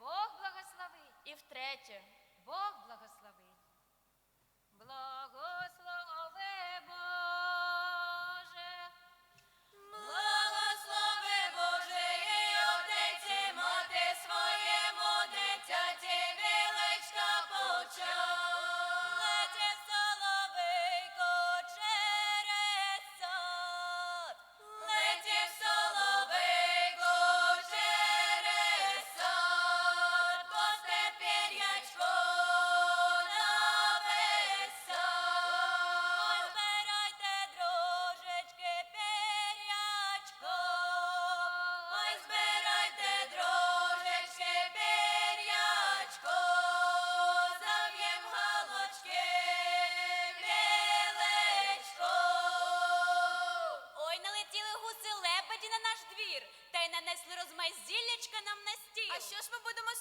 Бог благословить. І втретє. Бог благословить. Благослови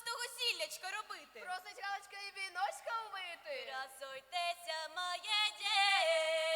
того сіллячка робити? Просить галочка і віночка вмити. Красуйтеся, моє дівочки,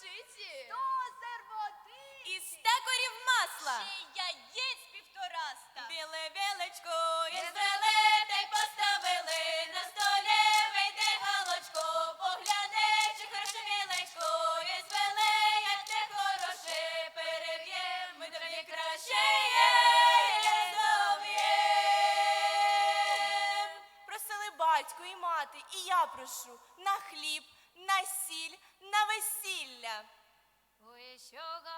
Мушиці. Сто сервоти. І стекорів масла. Ще яєць півтораста. Біле вілечко і звели, та й поставили. На столі вийде галочко, погляне, чи хороше вілечко. І звели, як те хороше, переб'єм, ми тобі краще є, зов'єм. Просили батько і мати, і я прошу на хліб, на сіль, на весілля. പാടില്ല